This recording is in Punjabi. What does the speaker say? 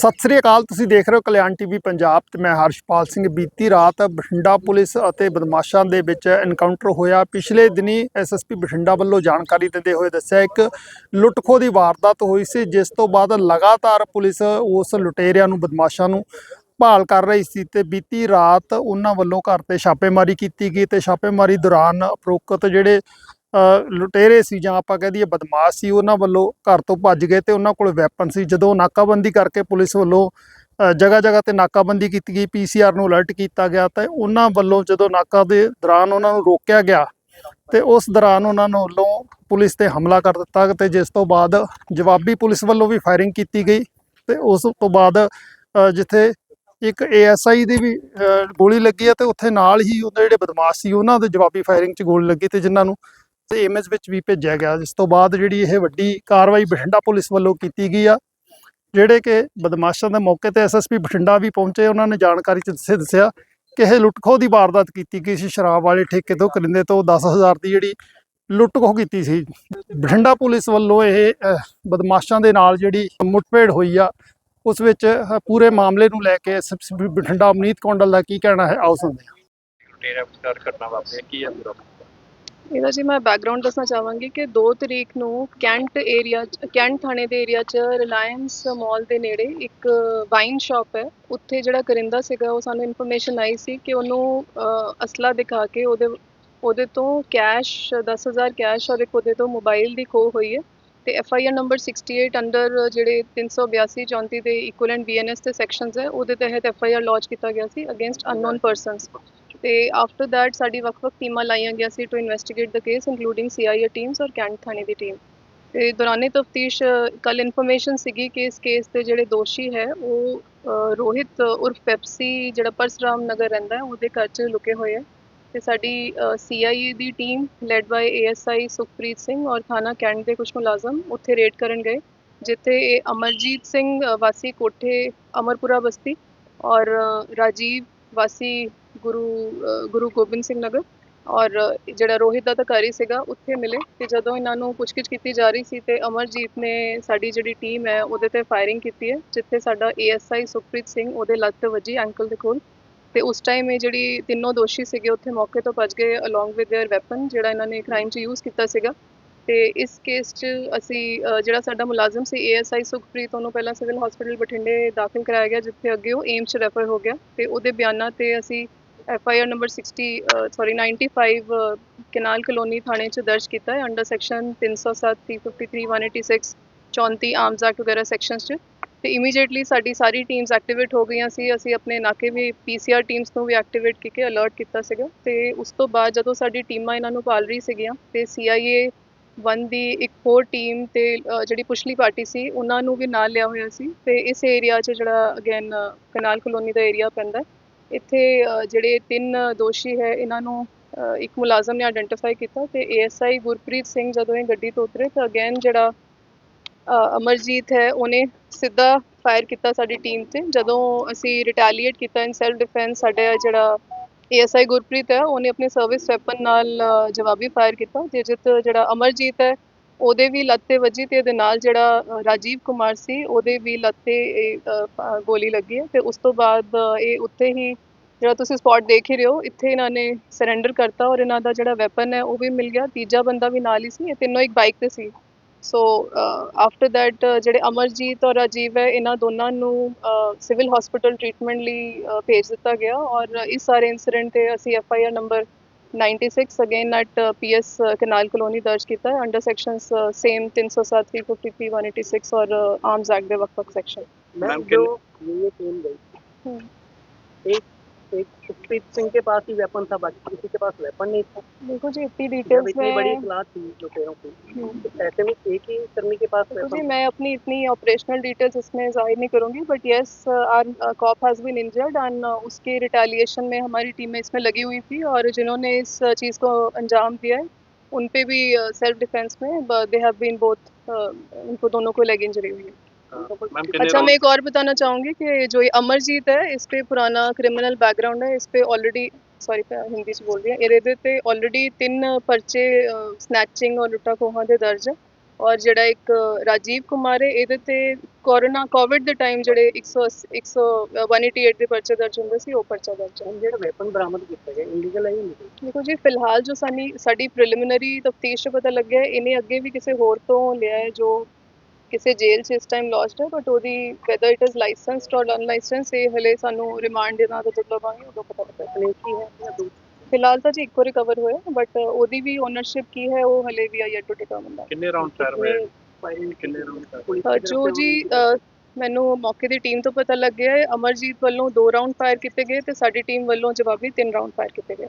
ਸਤਿ ਸ੍ਰੀ ਅਕਾਲ, ਤੁਸੀਂ ਦੇਖ ਰਹੇ ਹੋ ਕਲਿਆਣ ਟੀਵੀ ਪੰਜਾਬ ਤੇ ਮੈਂ ਹਰਸ਼ਪਾਲ ਸਿੰਘ। ਬੀਤੀ ਰਾਤ ਬਠਿੰਡਾ ਪੁਲਿਸ ਅਤੇ ਬਦਮਾਸ਼ਾਂ ਦੇ ਵਿੱਚ ਐਨਕਾਊਂਟਰ ਹੋਇਆ। ਪਿਛਲੇ ਦਿਨੀ ਐਸਐਸਪੀ ਬਠਿੰਡਾ ਵੱਲੋਂ ਜਾਣਕਾਰੀ ਦਿੰਦੇ ਹੋਏ ਦੱਸਿਆ, ਇੱਕ ਲੁੱਟਖੋ ਦੀ ਵਾਰਦਾਤ ਹੋਈ ਸੀ, ਜਿਸ ਤੋਂ ਬਾਅਦ ਲਗਾਤਾਰ ਪੁਲਿਸ ਉਸ ਲੁਟੇਰਿਆਂ ਨੂੰ, ਬਦਮਾਸ਼ਾਂ ਨੂੰ ਭਾਲ ਕਰ ਰਹੀ ਸੀ ਤੇ ਬੀਤੀ ਰਾਤ ਉਹਨਾਂ ਵੱਲੋਂ ਘਰ ਤੇ ਛਾਪੇਮਾਰੀ ਕੀਤੀ ਗਈ ਤੇ ਛਾਪੇਮਾਰੀ ਦੌਰਾਨ ਉਪਰੋਕਤ ਜਿਹੜੇ ਲੁਟੇਰੇ ਸੀ ਜਾਂ ਆਪਾਂ ਕਹਿ ਦਈਏ ਬਦਮਾਸ਼ ਸੀ, ਉਹਨਾਂ ਵੱਲੋਂ ਘਰ ਤੋਂ ਭੱਜ ਗਏ ਤੇ ਉਹਨਾਂ ਕੋਲ ਵੈਪਨ ਸੀ। ਜਦੋਂ ਨਾਕਾਬੰਦੀ ਕਰਕੇ ਪੁਲਿਸ ਵੱਲੋਂ ਜਗ੍ਹਾ ਜਗ੍ਹਾ ਤੇ ਨਾਕਾਬੰਦੀ ਕੀਤੀ ਗਈ ਪੀਸੀਆਰ ਨੂੰ ਅਲਰਟ ਕੀਤਾ ਗਿਆ, ਤੇ ਉਹਨਾਂ ਵੱਲੋਂ ਜਦੋਂ ਨਾਕਾ ਦੇ ਦੌਰਾਨ ਉਹਨਾਂ ਨੂੰ ਰੋਕਿਆ ਗਿਆ, ਤੇ ਉਸ ਦੌਰਾਨ ਉਹਨਾਂ ਨੂੰ ਵੱਲੋਂ ਪੁਲਿਸ ਤੇ ਹਮਲਾ ਕਰ ਦਿੱਤਾ ਤੇ ਜਿਸ ਤੋਂ ਬਾਅਦ ਜਵਾਬੀ ਪੁਲਿਸ ਵੱਲੋਂ ਵੀ ਫਾਇਰਿੰਗ ਕੀਤੀ ਗਈ ਤੇ ਉਸ ਤੋਂ ਬਾਅਦ ਜਿੱਥੇ ਇੱਕ ਏਐਸਆਈ ਦੀ ਵੀ ਗੋਲੀ ਲੱਗੀ ਹੈ ਤੇ ਉੱਥੇ ਨਾਲ ਹੀ ਉਹਦੇ ਜਿਹੜੇ ਬਦਮਾਸ਼ ਸੀ, ਉਹਨਾਂ ਦੇ ਜਵਾਬੀ ਫਾਇਰਿੰਗ 'ਚ ਗੋਲੀ ਲੱਗੀ ਤੇ ਜਿਨ੍ਹਾਂ ਨੂੰ ਤੇ ਇਮੇਜ ਵਿੱਚ ਵੀ ਭੇਜਿਆ ਗਿਆ। ਜਿਸ ਤੋਂ ਬਾਅਦ ਜਿਹੜੀ ਇਹ ਵੱਡੀ ਕਾਰਵਾਈ ਬਠਿੰਡਾ ਪੁਲਿਸ ਵੱਲੋਂ ਕੀਤੀ ਗਈ ਆ, ਜਿਹੜੇ ਕਿ ਬਦਮਾਸ਼ਾਂ ਦੇ ਮੌਕੇ ਤੇ ਐਸਐਸਪੀ ਬਠਿੰਡਾ ਵੀ ਪਹੁੰਚੇ, ਉਹਨਾਂ ਨੇ ਜਾਣਕਾਰੀ ਚ ਦੱਸਿਆ ਕਿ ਇਹ ਲੁੱਟਖੋ ਦੀ ਵਾਰਦਾਤ ਕੀਤੀ ਗਈ ਸੀ ਸ਼ਰਾਬ ਵਾਲੇ ਠੇਕੇ ਤੋਂ, ਕਰਿੰਦੇ ਤੋਂ 10000 ਦੀ ਜਿਹੜੀ ਲੁੱਟਖੋ ਕੀਤੀ ਸੀ। ਬਠਿੰਡਾ ਪੁਲਿਸ ਵੱਲੋਂ ਇਹ ਬਦਮਾਸ਼ਾਂ ਦੇ ਨਾਲ ਜਿਹੜੀ ਮੁੱਠਭੇੜ ਹੋਈ ਆ, ਉਸ ਵਿੱਚ ਪੂਰੇ ਮਾਮਲੇ ਨੂੰ ਲੈ ਕੇ ਬਠਿੰਡਾ ਅਮਨੀਤ ਕੌਂਡਲ ਦਾ ਕੀ ਕਹਿਣਾ ਹੈ? ਆਓ ਸੁਣਦੇ ਹਾਂ। ਲੁਟੇਰਾ ਵਿਚਾਰ ਘਟਨਾ ਵਾਪਰੀ ਕੀ ਹੈ ਪੂਰਾ ਇਹਦਾ ਜੀ ਮੈਂ ਬੈਕਗ੍ਰਾਉਂਡ ਦੱਸਣਾ ਚਾਹਾਂਗੀ ਕਿ 2 ਤਰੀਕ ਨੂੰ ਕੈਂਟ ਏਰੀਆ ਕੈਂਟ ਥਾਣੇ ਦੇ ਏਰੀਆ 'ਚ ਰਿਲਾਇੰਸ ਮਾਲ ਦੇ ਨੇੜੇ ਇੱਕ ਵਾਈਨ ਸ਼ਾਪ ਹੈ। ਉੱਥੇ ਜਿਹੜਾ ਕਰਿੰਦਾ ਸੀਗਾ, ਉਹ ਸਾਨੂੰ ਇਨਫੋਰਮੇਸ਼ਨ ਆਈ ਸੀ ਕਿ ਉਹਨੂੰ ਅਸਲਾ ਦਿਖਾ ਕੇ ਉਹਦੇ ਉਹਦੇ ਤੋਂ ਕੈਸ਼ 10000 ਕੈਸ਼ ਔਰ ਇੱਕ ਉਹਦੇ ਤੋਂ ਮੋਬਾਈਲ ਦੀ ਖੋਹ ਹੋਈ ਹੈ। ਤੇ F I R number 68 under ਜਿਹੜੇ 382 34 ਦੇ ਇਕੁਇਵਲੈਂਟ ਬੀਐਨਐਸ ਦੇ ਸੈਕਸ਼ਨਸ ਹੈ, ਉਹਦੇ ਤਹਿਤ ਐਫ ਆਈ ਆਰ ਲੌਂਚ ਕੀਤਾ ਗਿਆ ਸੀ ਅਗੇਂਸਟ ਅਨਨੋਨ ਪਰਸਨਸ ਤੇ ਆਫਟਰ ਦੈਟ ਸਾਡੀ ਵੱਖ-ਵੱਖ ਟੀਮਾਂ ਲਾਈਆਂ ਗਿਆ ਸੀ to investigate the case including CIA teams ਔਰ ਕੈਂਟ ਥਾਣੇ ਦੀ ਟੀਮ ਤੇ ਦੌਰਾਨੇ ਤਫਤੀਸ਼ ਕੱਲ ਇਨਫੋਰਮੇਸ਼ਨ ਸੀਗੀ ਕਿ ਇਸ ਕੇਸ ਦੇ ਜਿਹੜੇ ਦੋਸ਼ੀ ਹੈ, ਉਹ ਰੋਹਿਤ ਉਰਫ ਪੈਪਸੀ ਜਿਹੜਾ ਪਰਸਰਾਮ ਨਗਰ ਰਹਿੰਦਾ ਹੈ, ਉਹਦੇ ਘਰ 'ਚ ਲੁਕੇ ਹੋਏ ਹੈ। ਤੇ ਸਾਡੀ CIA the team led by ASI Sukhpreet Singh ਔਰ ਥਾਣਾ ਕੈਂਟ ਦੇ ਕੁਝ ਮੁਲਾਜ਼ਮ ਉੱਥੇ ਰੇਡ ਕਰਨ ਗਏ, ਜਿੱਥੇ ਇਹ ਅਮਰਜੀਤ ਸਿੰਘ ਵਾਸੀ ਕੋਠੇ ਅਮਰਪੁਰਾ ਬਸਤੀ ਔਰ ਰਾਜੀਵ ਵਾਸੀ ਗੁਰੂ ਅ, ਗੁਰੂ ਗੋਬਿੰਦ ਸਿੰਘ ਨਗਰ ਔਰ ਅ, ਜਿਹੜਾ ਰੋਹਿਤ ਦਾ ਤਾਂ ਘਰ ਹੀ ਸੀਗਾ ਉੱਥੇ ਮਿਲੇ ਤੇ ਜਦੋਂ ਇਹਨਾਂ ਨੂੰ ਪੁੱਛਗਿੱਛ ਕੀਤੀ ਜਾ ਰਹੀ ਸੀ ਤੇ ਅਮਰਜੀਤ ਨੇ ਸਾਡੀ ਜਿਹੜੀ ਟੀਮ ਹੈ ਉਹਦੇ ਤੇ ਫਾਇਰਿੰਗ ਕੀਤੀ ਹੈ ਜਿੱਥੇ ਸਾਡਾ ਏਐਸਆਈ ਸੁਖਪ੍ਰੀਤ ਸਿੰਘ ਉਹਦੇ ਲੱਤ ਤੇ ਵੱਜੀ ਐਂਕਲ ਦੇ ਕੋਲ ਤੇ ਉਸ ਟਾਈਮ ਇਹ ਜਿਹੜੀ ਤਿੰਨੋਂ ਦੋਸ਼ੀ ਸੀਗੇ ਉੱਥੇ ਮੌਕੇ ਤੋਂ ਭੱਜ ਗਏ ਅਲੋਂਗ ਵਿਦ देयर ਵੈਪਨ ਜਿਹੜਾ ਇਹਨਾਂ ਨੇ ਕ੍ਰਾਈਮ 'ਚ ਯੂਜ਼ ਕੀਤਾ ਸੀਗਾ ਤੇ ਇਸ ਕੇਸ 'ਚ ਅਸੀਂ ਅ, ਜਿਹੜਾ ਸਾਡਾ ਮੁਲਾਜ਼ਮ ਸੀ ਏਐਸਆਈ ਸੁਖਪ੍ਰੀਤ ਉਹਨੂੰ ਪਹਿਲਾਂ ਸਿਵਲ ਹਸਪੀਟਲ ਬਠਿੰਡੇ ਦਾਖਲ ਕਰਾਇਆ ਗਿਆ ਜਿੱਥੇ ਅੱਗੇ ਉਹ ਏਮਸ 'ਚ ਰੈਫਰ ਹੋ ਗਿਆ ਤੇ ਉਹਦੇ ਬਿਆਨਾਂ ਤੇ ਅਸੀਂ F I R number 60 sorry 95 ਅ, ਕਨਾਲ ਕਲੋਨੀ ਥਾਣੇ 'ਚ ਦਰਜ ਕੀਤਾ ਹੈ ਅੰਡਰ ਸੈਕਸ਼ਨ 307 353 186 34 ਆਰਮਸ ਐਕਟ ਵਗੈਰਾ ਸੈਕਸ਼ਨਸ 'ਚ। ਤੇ ਇਮੀਡੀਏਟਲੀ ਸਾਡੀ ਸਾਰੀ ਟੀਮਸ ਐਕਟੀਵੇਟ ਹੋ ਗਈਆਂ ਸੀ। ਅਸੀਂ ਆਪਣੇ ਨਾਕੇ ਵੀ ਪੀਸੀਆਰ ਟੀਮਸ ਨੂੰ ਵੀ ਐਕਟੀਵੇਟ ਕਰਕੇ ਅਲਰਟ ਕੀਤਾ ਸੀਗਾ। ਤੇ ਉਸ ਤੋਂ ਬਾਅਦ ਜਦੋਂ ਸਾਡੀ ਟੀਮਾਂ ਇਹਨਾਂ ਨੂੰ ਪਾਲ ਰਹੀ ਸੀਗੀਆਂ ਤੇ ਸੀਆਈਏ ਵਨ ਦੀ ਇੱਕ ਹੋਰ ਟੀਮ ਤੇ ਜਿਹੜੀ ਪੁਛਲੀ ਪਾਰਟੀ ਸੀ ਉਹਨਾਂ ਨੂੰ ਵੀ ਨਾਲ ਲਿਆ ਹੋਇਆ ਸੀ। ਤੇ ਇਸ ਏਰੀਆ 'ਚ ਜਿਹੜਾ ਅਗੇਨ ਕਨਾਲ ਕਲੋਨੀ ਦਾ ਏਰੀਆ ਪੈਂਦਾ ਇੱਥੇ ਜਿਹੜੇ ਤਿੰਨ ਦੋਸ਼ੀ ਹੈ, ਇਹਨਾਂ ਨੂੰ ਇੱਕ ਮੁਲਾਜ਼ਮ ਨੇ ਆਇਡੈਂਟੀਫਾਈ ਕੀਤਾ ਤੇ ਏਐਸਆਈ ਗੁਰਪ੍ਰੀਤ ਸਿੰਘ ਜਦੋਂ ਇਹ ਗੱਡੀ ਤੋਂ ਉਤਰੇ ਤਾਂ ਅਗੇਨ ਜਿਹੜਾ ਅਮਰਜੀਤ ਹੈ, ਉਹਨੇ ਸਿੱਧਾ ਫਾਇਰ ਕੀਤਾ ਸਾਡੀ ਟੀਮ ਤੇ। ਜਦੋਂ ਅਸੀਂ ਰਿਟੈਲੀਏਟ ਕੀਤਾ ਇਨ ਸੈਲਫ ਡਿਫੈਂਸ ਸਾਡੇ ਜਿਹੜਾ ਏਐਸਆਈ ਗੁਰਪ੍ਰੀਤ ਹੈ, ਉਹਨੇ ਆਪਣੇ ਸਰਵਿਸ ਵੈਪਨ ਨਾਲ ਜਵਾਬੀ ਫਾਇਰ ਕੀਤਾ। ਜਿਸ ਜਿਤ ਜਿਹੜਾ ਅਮਰਜੀਤ ਹੈ ਉਹਦੇ ਵੀ ਲੱਤ ਤੇ ਵੱਜੀ ਤੇ ਇਹਦੇ ਨਾਲ ਜਿਹੜਾ ਰਾਜੀਵ ਕੁਮਾਰ ਸੀ ਉਹਦੇ ਵੀ ਲੱਤ ਤੇ ਇਹ, ਗੋਲੀ ਲੱਗੀ ਹੈ ਤੇ ਉਸ ਤੋਂ ਬਾਅਦ ਇਹ ਉੱਥੇ ਹੀ ਜਿਹੜਾ ਤੁਸੀਂ ਸਪੌਟ ਦੇਖ ਹੀ ਰਹੇ ਹੋ ਇੱਥੇ ਇਹਨਾਂ ਨੇ ਸਰੈਂਡਰ ਕਰਤਾ ਔਰ ਇਹਨਾਂ ਦਾ ਜਿਹੜਾ ਵੈਪਨ ਹੈ ਉਹ ਵੀ ਮਿਲ ਗਿਆ ਤੀਜਾ ਬੰਦਾ ਵੀ ਨਾਲ ਹੀ ਸੀ ਇਹ ਤਿੰਨੋਂ ਇੱਕ ਬਾਈਕ ਤੇ ਸੀ। ਸੋ ਆਫਟਰ ਦੈਟ ਜਿਹੜੇ ਅਮਰਜੀਤ ਔਰ ਰਾਜੀਵ ਹੈ ਇਹਨਾਂ ਦੋਨਾਂ ਨੂੰ ਸਿਵਲ ਹਸਪੀਟਲ ਟ੍ਰੀਟਮੈਂਟ ਲਈ ਭੇਜ ਦਿੱਤਾ ਗਿਆ ਔਰ ਇਸ ਸਾਰੇ ਇਨਸੀਡੈਂਟ ਤੇ ਅਸੀਂ F I R number 96 again at PS canal colony ਦਰਜ ਕੀਤਾ ਹੈ ਅੰਡਰ ਸੈਕਸ਼ਨਸ ਸੇਮ 307 353 186 ਔਰ ਆਰਮਸ ਐਕਟ ਦੇ ਵੱਖ ਵੱਖ ਸੈਕਸ਼ਨ ਮੈਮ ਜੋ ਇਹ ਟੀਮ ਗਈ एक सुखप्रीत सिंह के पास ही वेपन था बाकी किसी के पास वेपन नहीं था। देखो जी इतनी डिटेल्स इतनी बड़ी में क्लास थी लुटेरों की। हम्म। तो ऐसे में एक ही कर्मी के पास देखो जी मैं अपनी इतनी ऑपरेशनल डिटेल्स इसमें ज़ाहिर नहीं करूँगी but yes our cop has been injured and उसके रिटेलिएशन में हमारी टीमें इसमें लगी हुई थी और जिन्होंने इस चीज़ को अंजाम दिया है उन पे भी सेल्फ डिफेंस में दे हैव बीन बोथ उनको दोनों को लेग इंजरी हुई है। अच्छा मैं round- एक और बताना चाहूँगी कि जो ये अमरजीत है इस पे पुराना क्रिमिनल बैकग्राउंड है इस पे ऑलरेडी सॉरी हिंदी ਚ ਬੋਲ ਰਹੀ ਹਾਂ ਇਹਦੇ ਤੇ ਆਲਰੇਡੀ ਤਿੰਨ ਪਰਚੇ ਸਨੈਚਿੰਗ ਔਰ ਲੁੱਟਾ ਖੋਹਾਂ ਦੇ ਦਰਜ ਹੈ ਔਰ ਜਿਹੜਾ ਇੱਕ ਰਾਜੀਵ ਕੁਮਾਰ ਹੈ ਇਹਦੇ ਤੇ ਕੋਰੋਨਾ ਕੋਵਿਡ ਦੇ ਟਾਈਮ ਜਿਹੜੇ 180 100 188 ਦੇ ਪਰਚੇ ਦਰਜ ਹੁੰਦੇ ਸੀ ਉਹ ਪਰਚਾ ਦਰਜ ਹੈ ਹੁਣ ਜਿਹੜਾ ਵੈਪਨ ਬਰਾਮਦ ਕੀਤਾ ਗਿਆ ਇਲੀਗਲ ਹੈ ਜਾਂ illegal? ਦੇਖੋ ਜੀ ਫਿਲਹਾਲ ਜੋ ਸਾਨੀ ਸਾਡੀ ਪ੍ਰੀਲਿਮਿਨਰੀ ਤਫਤੀਸ਼ 'ਚ ਪਤਾ ਲੱਗਿਆ ਹੈ, ਇਹਨੇ ਅੱਗੇ ਵੀ ਕਿਸੇ ਹੋਰ ਤੋਂ ਲਿਆ ਹੈ ਜੋ ਕਿਸੇ ਜੇਲ੍ਹ 'ਚ ਇਸ ਟਾਈਮ ਲੌਸਟ ਹੈ ਬਟ ਉਹਦੀ ਵੈਦਰ ਇਟ ਇਜ਼ ਲਾਇਸੈਂਸਡ ਔਰ ਅਨਲਾਇਸੈਂਸ ਇਹ ਹਲੇ ਸਾਨੂੰ ਰਿਮਾਂਡ ਦੇ ਨਾਲ ਜਦੋਂ ਲਵਾਂਗੇ ਉਦੋਂ ਪਤਾ ਲੱਗੇਗਾ ਪਲੇਕੀ ਹੈ ਫਿਲਹਾਲ ਤਾਂ ਜੀ ਇੱਕੋ ਰਿਕਵਰ ਹੋਇਆ ਬਟ ਉਹਦੀ ਵੀ ਓਨਰਸ਼ਿਪ ਕੀ ਹੈ ਉਹ ਹਲੇ ਵੀ ਆਈ ਟੂ ਡਿਟਰਮਿਨ ਦਾ ਕਿੰਨੇ ਰਾਉਂਡ ਫਾਇਰ ਹੋਏ? ਕਿੰਨੇ ਰਾਉਂਡ ਜੋ ਜੀ ਤੋਂ ਮੈਨੂੰ ਮੌਕੇ ਦੀ ਟੀਮ ਤੋਂ ਪਤਾ ਲੱਗਿਆ ਹੈ ਅਮਰਜੀਤ ਵੱਲੋਂ ਦੋ ਰਾਉਂਡ ਫਾਇਰ ਕੀਤੇ ਗਏ ਤੇ ਸਾਡੀ ਟੀਮ ਵੱਲੋਂ ਜਵਾਬੀ ਤਿੰਨ ਰਾਉਂਡ ਫਾਇਰ ਕੀਤੇ ਗਏ।